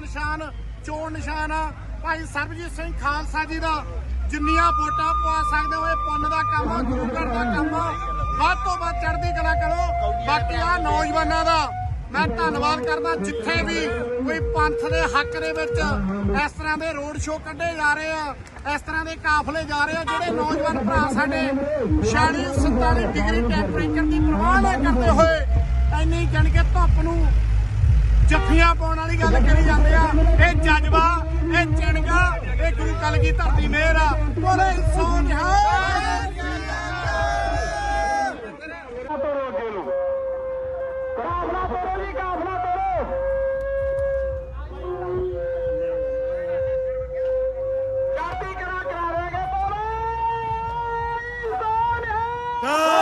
ਨਿਸ਼ਾਨ, ਚੋਣ ਨਿਸ਼ਾਨ ਆ। ਭਾਈ ਸਰਬਜੀਤ ਸਿੰਘ ਖਾਲਸਾ ਜੀ ਦਾ ਜਿੰਨੀਆਂ ਵੋਟਾਂ ਪਵਾ ਸਕਦੇ ਹੋ, ਇਹ ਪੁੰਨ ਦਾ ਕੰਮ ਆ, ਗੁਰੂ ਘਰ ਦਾ ਕੰਮ ਆ। ਵੱਧ ਤੋਂ ਵੱਧ ਚੜ੍ਹਦੀ ਕਲਾ ਕਰੋ। ਬਾਕੀ ਆ ਨੌਜਵਾਨਾਂ ਦਾ ਮੈਂ ਧੰਨਵਾਦ ਕਰਦਾ, ਜਿੱਥੇ ਵੀ ਕੋਈ ਪੰਥ ਦੇ ਹੱਕ ਦੇ ਵਿੱਚ ਇਸ ਤਰ੍ਹਾਂ ਦੇ ਰੋਡ ਸ਼ੋਅ ਕੱਢੇ ਜਾ ਰਹੇ ਆ, ਇਸ ਤਰ੍ਹਾਂ ਦੇ ਕਾਫਲੇ ਜਾ ਰਹੇ ਆ, ਜਿਹੜੇ ਨੌਜਵਾਨ ਭਰਾ ਸਾਡੇ 46 47 ਡਿਗਰੀ ਟੈਂਪਰੇਚਰ ਦੀ ਪਰਵਾਹ ਨਾ ਕਰਦੇ ਹੋਏ, ਇੰਨੀ ਜਣ ਕੇ ਧੁੱਪ ਨੂੰ ਜੱਫੀਆਂ ਪਾਉਣ ਵਾਲੀ ਗੱਲ ਕਰੀ ਜਾਂਦੇ ਆ। ਇਹ ਜਜ਼ਬਾ ਇਹ ਚਿਣਗਾ ਇਹ ਗੁਰੂ ਕਲਗੀ ਧਰਤੀ ਮਿਹਰ ਆ। ਬੋਲੇ ਸੋ ਨਿਹਾਲ ਤੋੜੋ